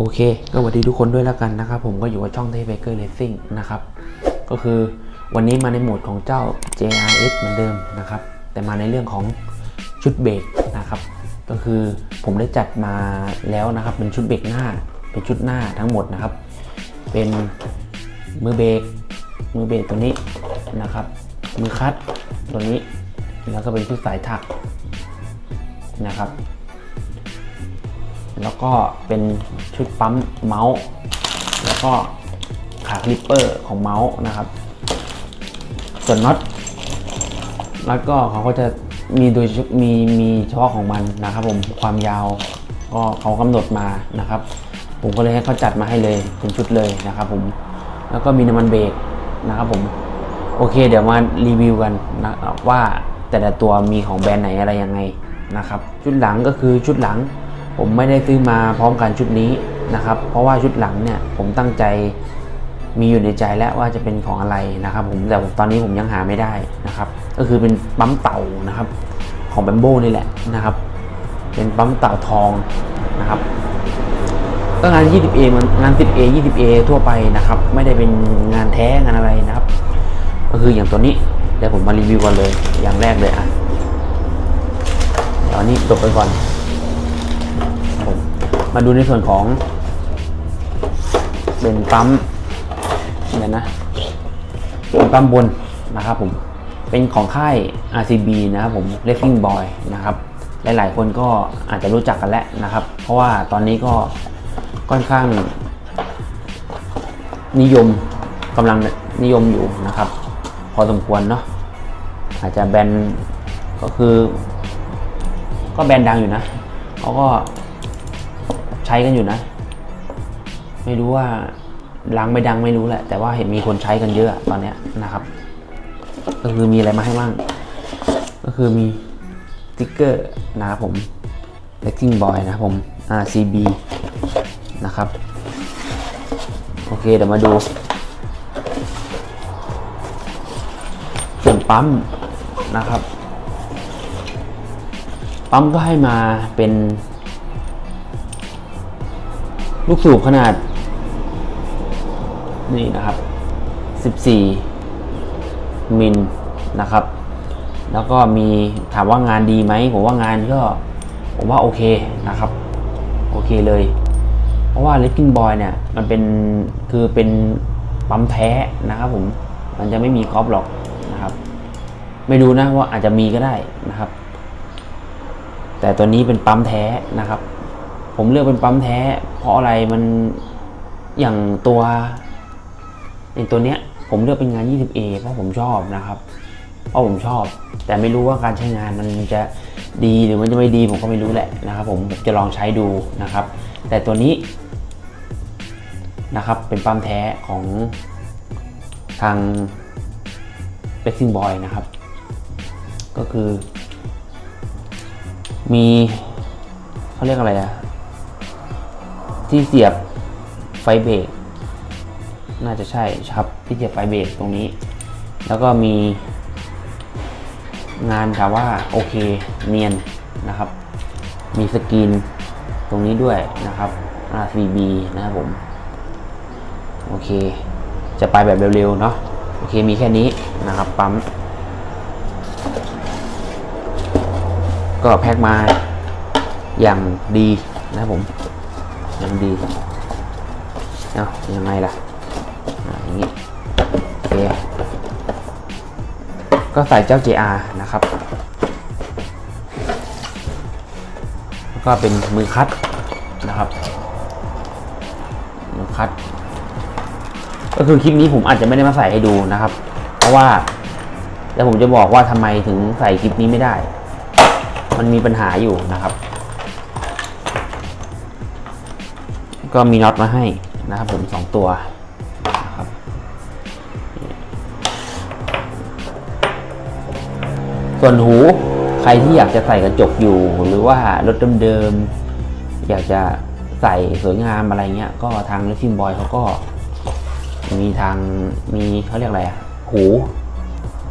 โอเค ก็สวัสดีทุกคนด้วยแล้วกันนะครับ ผมก็อยู่กับช่องเทเบเกอร์เลสซิ่งนะครับ ก็คือวันนี้มาในโหมดของเจ้า JRX เหมือนเดิมนะครับ แต่มาในเรื่องของชุดเบรกนะครับ ก็คือผมได้จัดมาแล้วนะครับ เป็นชุดเบรกหน้า เป็นชุดหน้าทั้งหมดนะครับ เป็นมือเบรกมือเบรกตัวนี้นะครับ มือคัดตัวนี้ แล้วก็เป็นชุดสายถักนะครับ แล้วก็เป็นชุดปั๊มเมาส์ แล้วก็ขาคลิปเปอร์ของเมาส์นะครับ ส่วนน็อตน็อตก็เขาก็จะมีโดยมีมีเฉพาะของมันนะครับ ผมความยาวก็เขากำหนดมานะครับ ผมก็เลยให้เขาจัดมาให้เลยเป็นชุดเลยนะครับ ผมแล้วก็มีน้ำมันเบรกนะครับ ผมโอเค เดี๋ยวมารีวิวกันนะว่าแต่ละตัวมีของแบรนด์ไหนอะไรยังไงนะครับ ชุดหลังก็คือชุดหลัง ผมไม่ได้ซื้อมาพร้อมกันชุดนี้นะครับ เพราะว่าชุดหลังเนี่ยผมตั้งใจมีอยู่ในใจแล้วว่าจะเป็นของอะไรนะครับ ผมแต่ตอนนี้ผมยังหาไม่ได้นะครับ ก็คือเป็นปั๊มเต่านะครับ ของแบมโบนี่แหละนะครับ เป็นปั๊มเต่าทองนะครับก็งาน 20A มันงาน 10A 20A ทั่วไปนะครับ ไม่ได้เป็นงานแท้งานอะไรนะครับ ก็คืออย่างตัวนี้เดี๋ยวผมมารีวิวกันเลยอย่างแรกเลยอะเดี๋ยวอันนี้จบไปก่อน มาดูในส่วนของ เป็นปั๊มเดี๋ยนะเป็นปั๊มบนนะครับผม เป็นของค่าย RCB นะครับผม Racing Boy นะครับ หลายๆ คนก็อาจจะรู้จักกันแล้วนะครับ เพราะว่าตอนนี้ก็ค่อนข้าง นิยมกำลังนิยมอยู่นะครับ พอสมควรเนาะอาจจะแบรนด์ก็คือ ก็แบรนด์ดังอยู่นะเขาก็ ใช้กันอยู่นะ ไม่รู้ว่าดังไม่ดังไม่รู้แหละ แต่ว่าเห็นมีคนใช้กันเยอะตอนเนี้ยนะครับ ก็คือมีอะไรมาให้บ้าง ก็คือมีติ๊กเกอร์นะครับผม Racing Boy นะครับผม RCB นะครับ โอเคเดี๋ยวมาดู ส่วนปั๊มนะครับ ปั๊มก็ให้มาเป็น ลูกสูบขนาด นี่นะครับ 14 มิลนะครับ แล้วก็มีถามว่างานดีไหมผมว่างานก็ผมว่าโอเคนะครับ โอเคเลย เพราะว่า l e g i n g Boy เนี่ย มันเป็นคือเป็นปั๊มแท้นะครับผมมันจะไม่มีกอล์ฟหรอกนะครับ ไม่รู้นะว่าอาจจะมีก็ได้นะครับ แต่ตัวนี้เป็นปั๊มแท้นะครับ ผมเลือกเป็นปั๊มแท้ เพราะอะไรมันอย่างตัวอย่างตัวเนี้ย ผมเลือกเป็นงาน 20A เพราะผมชอบนะครับเพราะผมชอบ แต่ไม่รู้ว่าการใช้งานมันจะดีหรือมันจะไม่ดีผมก็ไม่รู้แหละนะครับ ผมจะลองใช้ดูนะครับ แต่ตัวนี้นะครับเป็นปั๊มแท้ของทาง Racing Boy นะครับ ก็คือ มีเขาเรียกอะไรอะ ที่เสียบไฟเบรกน่าจะใช่ครับที่เสียบไฟเบรกตรงนี้ แล้วก็มีงานถามว่าโอเคเนียนนะครับ มีสกรีนตรงนี้ด้วยนะครับ RCB นะครับผม โอเค จะไปแบบเร็วๆเนาะโอเคมีแค่นี้นะครับปั๊ม ก็แพ็คมาอย่างดีนะครับผม ย่างดีเอายังไงล่ะอย่างนี้โอเคก็ใส่เจ้า JR นะครับ แล้วก็เป็นมือคัดนะครับมือคัด ก็คือคลิปนี้ผมอาจจะไม่ได้มาใส่ให้ดูนะครับ เพราะว่าแล้วผมจะบอกว่าทำไมถึงใส่คลิปนี้ไม่ได้ มันมีปัญหาอยู่นะครับ ก็มีน็อตมาให้นะครับผมสองตัวนะครับส่วนหูใครที่อยากจะใส่กระจกอยู่ หรือว่ารถเดิมๆอยากจะใส่สวยงามอะไรเงี้ย ก็ทางรถซิมบอยเขาก็ มีทางมีเขาเรียกอะไรอะหู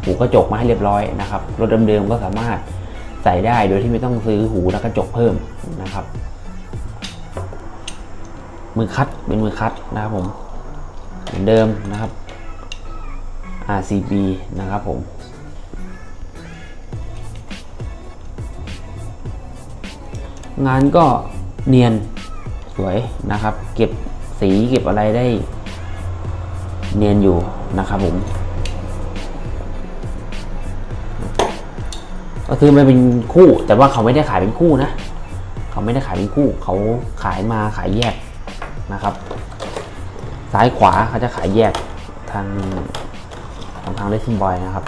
หูกระจกมาให้เรียบร้อยนะครับรถเดิมๆก็สามารถใส่ได้โดยที่ไม่ต้องซื้อหูและกระจกเพิ่มนะครับ มือคัดเป็นมือคัดนะครับผมเหมือนเดิมนะครับ RCB นะครับผมงานก็เนียนสวยนะครับ เก็บสีเก็บอะไรได้ เนียนอยู่นะครับผมก็คือมันเป็นคู่แต่ว่าเขาไม่ได้ขายเป็นคู่นะ เขาไม่ได้ขายเป็นคู่ เขาขายมาขายแยก นะครับ ซ้ายขวาเขาจะขายแยกทางของทางเลสซิ่งบอยนะครับ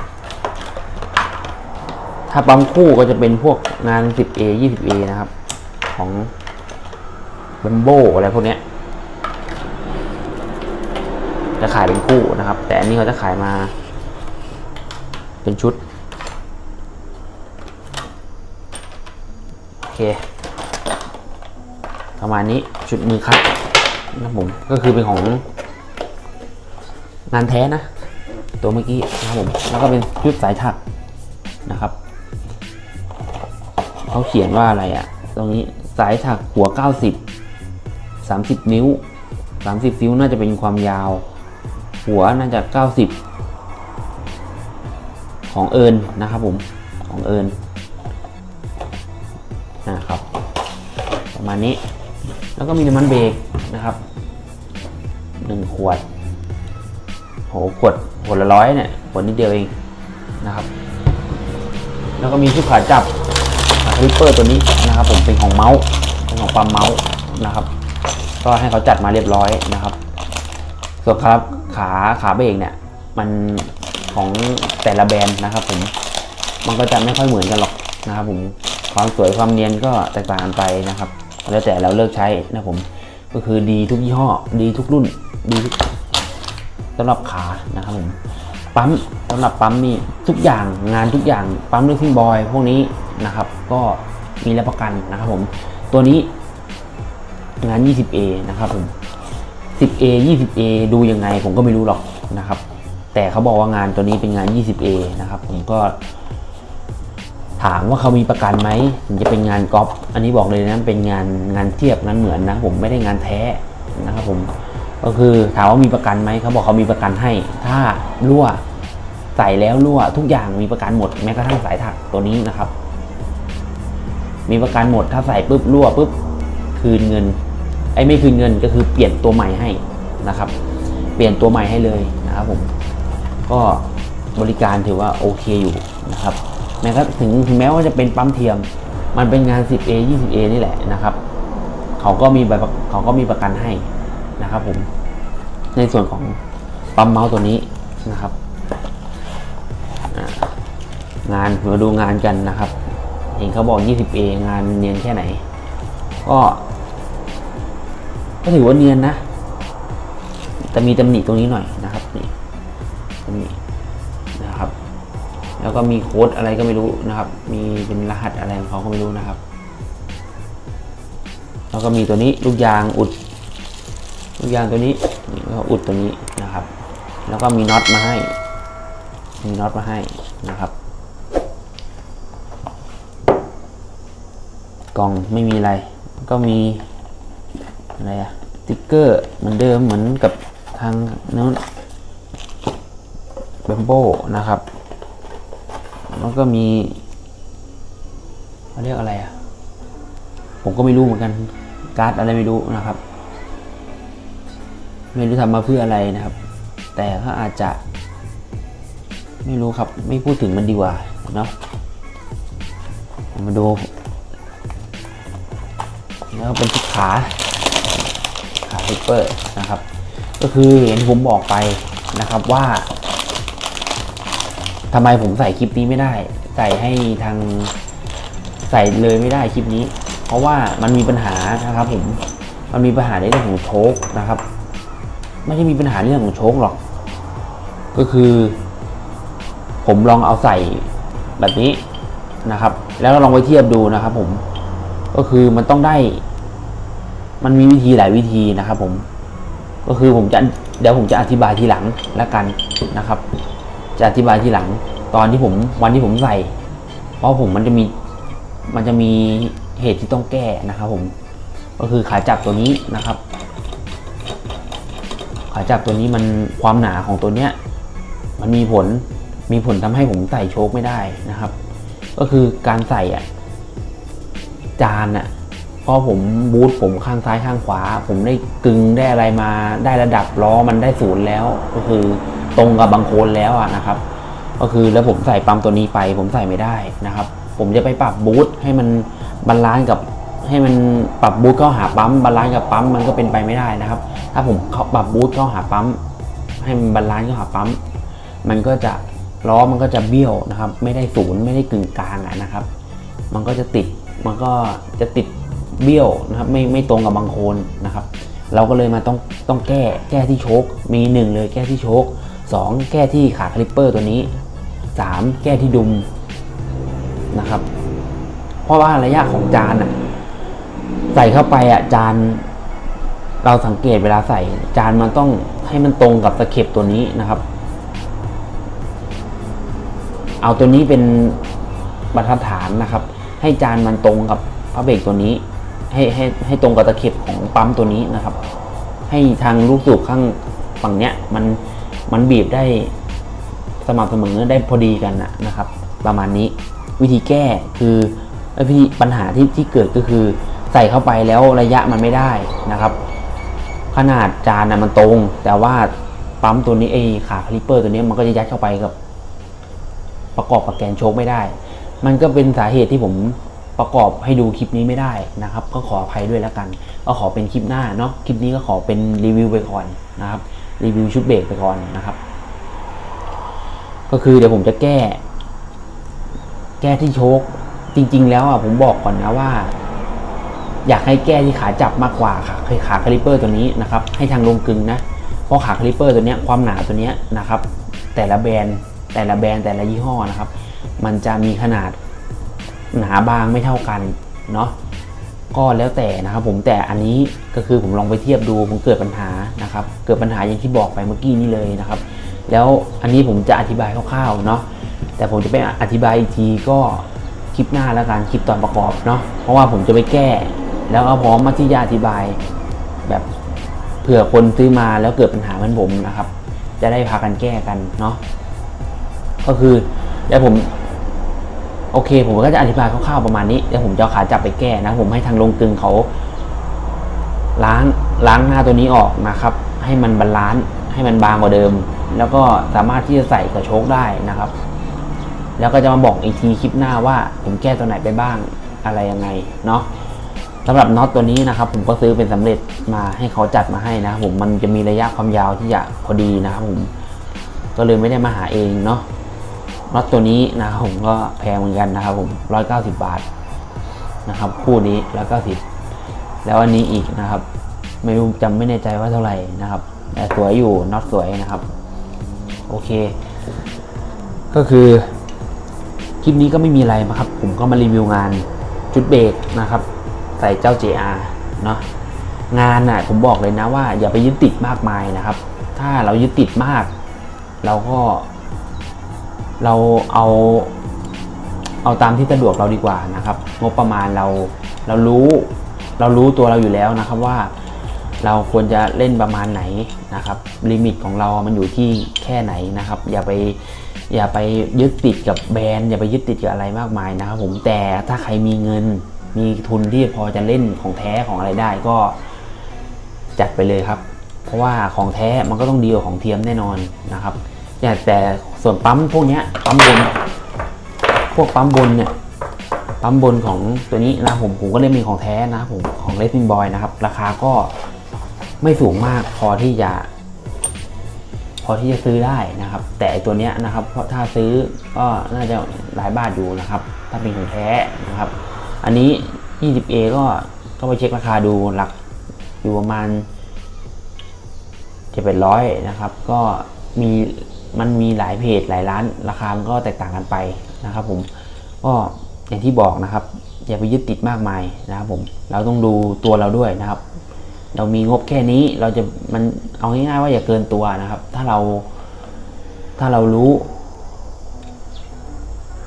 ถ้าปั๊มคู่ก็จะเป็นพวกงาน 10A 20A นะครับ ของเบมโบอะไรพวกนี้จะขายเป็นคู่นะครับ แต่อันนี้เขาจะขายมา เป็นชุดโอเคประมาณนี้ชุดมือคัด นะครับผม ก็คือเป็นของงานแท้นะ ตัวเมื่อกี้นะครับผม แล้วก็เป็นชุดสายถักนะครับเขาเขียนว่าอะไรอะตรงนี้สายถักหัว 90 30 นิ้ว 30 นิ้วน่าจะเป็นความยาว หัวน่าจะ 90 ของเอิญนะครับผมของเอิญนะครับ ประมาณนี้ แล้วก็มีน้ำมันเบรกนะครับ หนึ่งขวดโหขวดขวดละร้อยเนี่ยขวดนิดเดียวเองนะครับ แล้วก็มีชุดขาจับคลิปเปอร์ตัวนี้นะครับ ผมเป็นของเมาส์เป็นของปั๊มเมาส์นะครับ ก็ให้เขาจัดมาเรียบร้อยนะครับ ส่วนครับขาขาเบรกเนี่ย มันของแต่ละแบรนด์นะครับ ผมมันก็จะไม่ค่อยเหมือนกันหรอกนะครับ ผมความสวยความเนียนก็แตกต่างกันไปนะครับ แล้วแต่เราเลิกใช้นะครับผม ก็คือดีทุกยี่ห้อ ดีทุกรุ่น ดีสำหรับขานะครับผม ปั๊มสำหรับปั๊มนี่ทุกอย่างงานทุกอย่างปั๊มเลสซิ่งบอย พวกนี้นะครับ ก็มีรับประกันนะครับผม ตัวนี้งาน 20A นะครับผม 10A 20A ดูยังไงผมก็ไม่รู้หรอกนะครับ แต่เขาบอกว่างานตัวนี้เป็นงาน 20A นะครับ ผมก็ ถามว่าเขามีประกันไหมถึงจะเป็นงานก๊อปอันนี้บอกเลยนะเป็นงานงานเทียบงานเหมือนนะ ผมไม่ได้งานแท้นะครับผมก็คือถามว่ามีประกันไหมเขาบอกเขามีประกันให้ ถ้ารั่วใส่แล้วรั่วทุกอย่างมีประกันหมดแม้กระทั่งสายถักตัวนี้นะครับ มีประกันหมดถ้าใส่ปุ๊บรั่วปุ๊บคืนเงินไอ้ไม่คืนเงินก็คือเปลี่ยนตัวใหม่ให้นะครับ เปลี่ยนตัวใหม่ให้เลยนะครับผมก็บริการถือว่าโอเคอยู่นะครับ แม้กระถึงถึงแม้ว่าจะเป็นปั๊มเทียม มันเป็นงาน 10A 20A นี่แหละนะครับ เขาก็มีใบเขาก็มีประกันให้นะครับผมในส่วนของปั๊มเมาส์ตัวนี้นะครับ งานมาดูงานกันนะครับ เห็นเขาบอก 20A งานเนียนแค่ไหน ก็ ก็ถือว่าเนียนนะ แต่มีตำหนิตรงนี้หน่อยนะครับ แล้วก็มีโค้ดอะไรก็ไม่รู้นะครับ มีเป็นรหัสอะไรของเขาก็ไม่รู้นะครับ แล้วก็มีตัวนี้ลูกยางอุด ลูกยางตัวนี้แล้วก็อุดตัวนี้นะครับ แล้วก็มีน็อตมาให้ มีน็อตมาให้นะครับกล่องไม่มีอะไร ก็มีอะไรอะติ๊กเกอร์เหมือนเดิมเหมือนกับทางนู้นเบมโบนะครับ แล้วก็มีเขาเรียกอะไรอะผมก็ไม่รู้เหมือนกัน การ์ดอะไรไม่รู้นะครับ ไม่รู้ทำมาเพื่ออะไรนะครับ แต่ก็อาจจะ ไม่รู้ครับ ไม่พูดถึงมันดีกว่าเนาะมาดู แล้วก็เป็นที่ขาขาฮิปเปอร์นะครับ ก็คือเห็นผมบอกไปนะครับว่า ทำไมผมใส่คลิปนี้ไม่ได้ ใส่ให้ทางใส่เลยไม่ได้คลิปนี้ เพราะว่ามันมีปัญหานะครับผมมันมีปัญหาในเรื่องของโชคนะครับ ไม่ใช่มีปัญหาเรื่องของโชคหรอก ก็คือ ผมลองเอาใส่แบบนี้นะครับ แล้วลองไปเทียบดูนะครับ ผมก็คือมันต้องได้ มันมีวิธีหลายวิธีนะครับ ผม ก็คือผมจะเดี๋ยวผมจะอธิบายทีหลังแล้วกันนะครับ จะอธิบายทีหลัง ตอนที่ผมวันที่ผมใส่ เพราะผมมันจะมีมันจะมีเหตุที่ต้องแก้นะครับผม ก็คือขาจับตัวนี้นะครับ ขาจับตัวนี้มันความหนาของตัวเนี้ยมันมีผลมีผลทำให้ผมใส่โชคไม่ได้นะครับ ก็คือการใส่อะจานอะพอผมบูทผมข้างซ้ายข้างขวา ผมได้กึงได้อะไรมาได้ระดับล้อมันได้ศูนย์แล้วก็คือ ตรงกับบางโคนแล้วอะนะครับ ก็คือแล้วผมใส่ปั๊มตัวนี้ไป ผมใส่ไม่ได้นะครับ ผมจะไปปรับบูทให้มันบาลานซ์กับให้มันปรับบูทเข้าหาปั๊มบาลานซ์กับปั๊มมันก็เป็นไปไม่ได้นะครับ ถ้าผมเขาปรับบูทเข้าหาปั๊มให้มันบาลานซ์เข้าหาปั๊มมันก็จะล้อมันก็จะเบี้ยวนะครับ ไม่ได้ศูนย์ไม่ได้กึ่งกลางนะครับ มันก็จะติดมันก็จะติดเบี้ยวนะครับ ไม่ไม่ตรงกับบางโคนนะครับ เราก็เลยมาต้องต้องแก้แก้ที่โชคมีหนึ่งเลยแก้ที่โชค สองแก้ที่ขาคลิปเปอร์ตัวนี้สามแก้ที่ดุมนะครับ เพราะว่าระยะของจานอะใส่เข้าไปอะจานเราสังเกตเวลาใส่จานมันต้องให้มันตรงกับตะเข็บตัวนี้นะครับ เอาตัวนี้เป็นบรรทัดฐานนะครับ ให้จานมันตรงกับพระเบรกตัวนี้ ให้ให้ให้ตรงกับตะเข็บของปั๊มตัวนี้นะครับ ให้ทางลูกสูบข้างฝั่งเนี้ยมัน มันบีบได้สม่ำเสมอได้พอดีกันนะนะครับ ประมาณนี้วิธีแก้คือวิธีปัญหาที่ที่เกิดก็คือใส่เข้าไปแล้วระยะมันไม่ได้นะครับ ขนาดจานนะมันตรง แต่ว่าปั๊มตัวนี้ไอขาคลิปเปอร์ตัวนี้มันก็จะยัดเข้าไปกับ ประกอบกับแกนโชคไม่ได้ มันก็เป็นสาเหตุที่ผมประกอบให้ดูคลิปนี้ไม่ได้นะครับ ก็ขออภัยด้วยแล้วกัน ก็ขอเป็นคลิปหน้าเนาะคลิปนี้ก็ขอเป็นรีวิวไปก่อนนะครับ รีวิวชุดเบรกไปก่อนนะครับ ก็คือเดี๋ยวผมจะแก้ แก้ที่โชคจริง ๆ แล้วอะผมบอกก่อนนะว่า อยากให้แก้ที่ขาจับมากกว่าขาขาคาลิเปอร์ตัวนี้นะครับ ให้ทางลงกึงนะเพราะขาคาลิเปอร์ตัวเนี้ยความหนาตัวเนี้ยนะครับ แต่ละแบรนด์แต่ละแบรนด์แต่ละยี่ห้อนะครับ มันจะมีขนาดหนาบางไม่เท่ากันเนาะ ก็แล้วแต่นะครับผมแต่อันนี้ก็คือผมลองไปเทียบดูผมเกิดปัญหานะครับ เกิดปัญหาอย่างที่บอกไปเมื่อกี้นี้เลยนะครับ แล้วอันนี้ผมจะอธิบายคร่าวๆเนาะแต่ผมจะไปอธิบายอีกทีก็คลิปหน้าแล้วกันคลิปตอนประกอบเนาะเพราะว่าผมจะไปแก้ แล้วเอาพร้อมมาที่จะอธิบายแบบเผื่อคนซื้อมาแล้วเกิดปัญหาเหมือนผมนะครับ จะได้พากันแก้กันเนาะก็คือเดี๋ยวผม โอเค ผมก็จะอธิบายคร่าวๆประมาณนี้เดี๋ยวผมจะขาจับไปแก้นะ ผมให้ทางลงกึงเขา ล้างล้างหน้าตัวนี้ออกนะครับ ให้มันบาลานซ์ให้มันบางกว่าเดิม แล้วก็สามารถที่จะใส่กระโชกได้นะครับ แล้วก็จะมาบอกอีกทีคลิปหน้าว่า ผมแก้ตัวไหนไปบ้างอะไรยังไงเนาะสำหรับน็อตตัวนี้นะครับ ผมก็ซื้อเป็นสำเร็จมาให้เขาจัดมาให้นะผมมันจะมีระยะความยาวที่จะพอดีนะครับผมก็เลยไม่ได้มาหาเองเนาะ น็อตตัวนี้นะครับผมก็แพงเหมือนกันนะครับผมร้อยเก้าสิบบาทนะครับคู่นี้ร้อยเก้าสิบแล้วอันนี้อีกนะครับ ไม่รู้จำไม่แน่ใจว่าเท่าไหร่นะครับแต่สวยอยู่น็อตสวยนะครับ โอเค ก็คือคลิปนี้ก็ไม่มีอะไรนะครับ ผมก็มารีวิวงานชุดเบรกนะครับ ใส่เจ้า JR เนาะงานน่ะผมบอกเลยนะว่าอย่าไปยึดติดมากมายนะครับ ถ้าเรายึดติดมาก เราก็ เราเอาเอาตามที่สะดวกเราดีกว่านะครับ งบประมาณเราเรารู้เรารู้ตัวเราอยู่แล้วนะครับว่าเราควรจะเล่นประมาณไหนนะครับลิมิตของเรา มันอยู่ที่แค่ไหนนะครับ อย่าไปอย่าไปยึดติดกับแบรนด์อย่าไปยึดติดกับอะไรมากมายนะครับ ผมแต่ถ้าใครมีเงินมีทุนที่พอจะเล่นของแท้ของอะไรได้ก็จัดไปเลยครับ เพราะว่าของแท้มันก็ต้องดีกว่าของเทียมแน่นอนนะครับ อย่าแต่ส่วนปั๊มพวกนี้ปั๊มบน พวกปั๊มบนเนี่ย ปั๊มบนของตัวนี้นะผมผมก็เล่นมีของแท้นะผมของเลส i ิ g บอยนะครับ ราคาก็ไม่สูงมากพอที่จะ พอที่จะซื้อได้นะครับ แต่ตัวเนี้ยนะครับ เพราะถ้าซื้อก็น่าจะหลายบาทอยู่นะครับ ถ้าเป็นของแท้นะครับ อันนี้ 20A ก็ก็ไปเช็คราคาดูหลักอยู่ประมาณจ็ดแปดร้อยนะครับ ก็มี มันมีหลายเพจหลายร้าน ราคามันก็แตกต่างกันไปนะครับ ผมก็อย่างที่บอกนะครับ อย่าไปยึดติดมากมายนะครับผมเราต้องดูตัวเราด้วยนะครับ เรามีงบแค่นี้เราจะมันเอาง่ายๆว่าอย่าเกินตัวนะครับ ถ้าเราถ้าเรารู้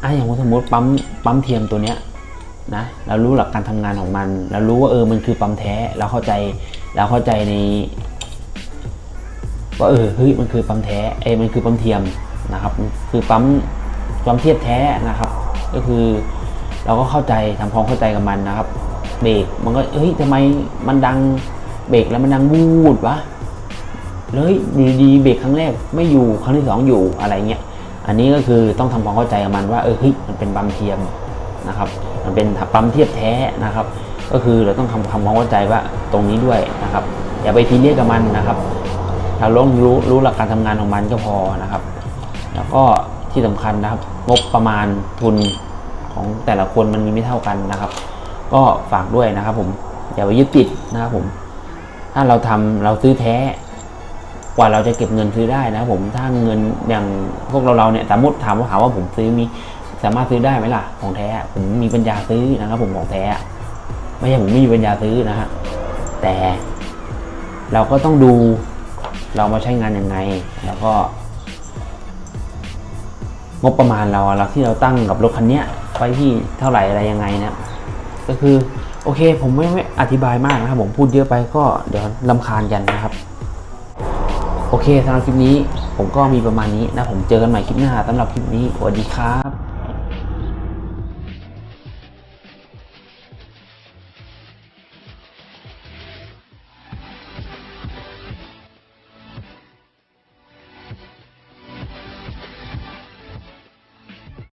อะอย่างสมมติปั๊มปั๊มเทียมตัวเนี้ยนะเรารู้หลักการทำงานของมัน เรารู้ว่าเออมันคือปั๊มแท้ เราเข้าใจเราเข้าใจใน ว่าเออเฮ้ยมันคือปั๊มแท้เอ้มันคือปั๊มเทียมนะครับคือปั๊มปั๊มเทียบแท้นะครับ ก็คือเราก็เข้าใจทำความเข้าใจกับมันนะครับ เบรกมันก็เฮ้ยทำไมมันดังเบรกแล้วมันดังวูดวะเลยอยู่ดีเบรกครั้งแรกไม่อยู่ครั้งที่สองอยู่อะไรเงี้ยอันนี้ก็คือต้องทำความเข้าใจกับมันว่าเออเฮ้ยมันเป็นปั๊มเทียมนะครับ มันเป็นปั๊มเทียบแท้นะครับ ก็คือเราต้องทำความเข้าใจว่าตรงนี้ด้วยนะครับ อย่าไปทีเรียกกับมันนะครับ เราลองรู้รู้หลักการทำงานของมันก็พอนะครับ แล้วก็ที่สำคัญนะครับ งบประมาณทุนของแต่ละคนมันมีไม่เท่ากันนะครับ ก็ฝากด้วยนะครับ ผมอย่าไปยึดติดนะครับผม ถ้าเราทำเราซื้อแท้กว่าเราจะเก็บเงินซื้อได้นะครับผมถ้าเงินอย่างพวกเราเราเนี่ยสมมติถามว่าถามว่าผมซื้อมีสามารถซื้อได้ไหมล่ะของแท้ผมมีปัญญาซื้อนะครับ ผมของแท้ไม่ใช่ผมไม่มีปัญญาซื้อนะฮะแต่เราก็ต้องดู เรามาใช้งานยังไง แล้วก็ งบประมาณเราเราที่เราตั้งกับรถคันนี้ไว้ที่เท่าไหร่อะไรยังไงเนี่ยก็คือโอเค ผมไม่ไม่อธิบายมากนะครับผมพูดเยอะไปก็เดี๋ยวลำคาญกันนะครับ โอเคสำหรับคลิปนี้ ผมก็มีประมาณนี้นะผมเจอกันใหม่คลิปหน้าสำหรับคลิปนี้สวัสดีครับ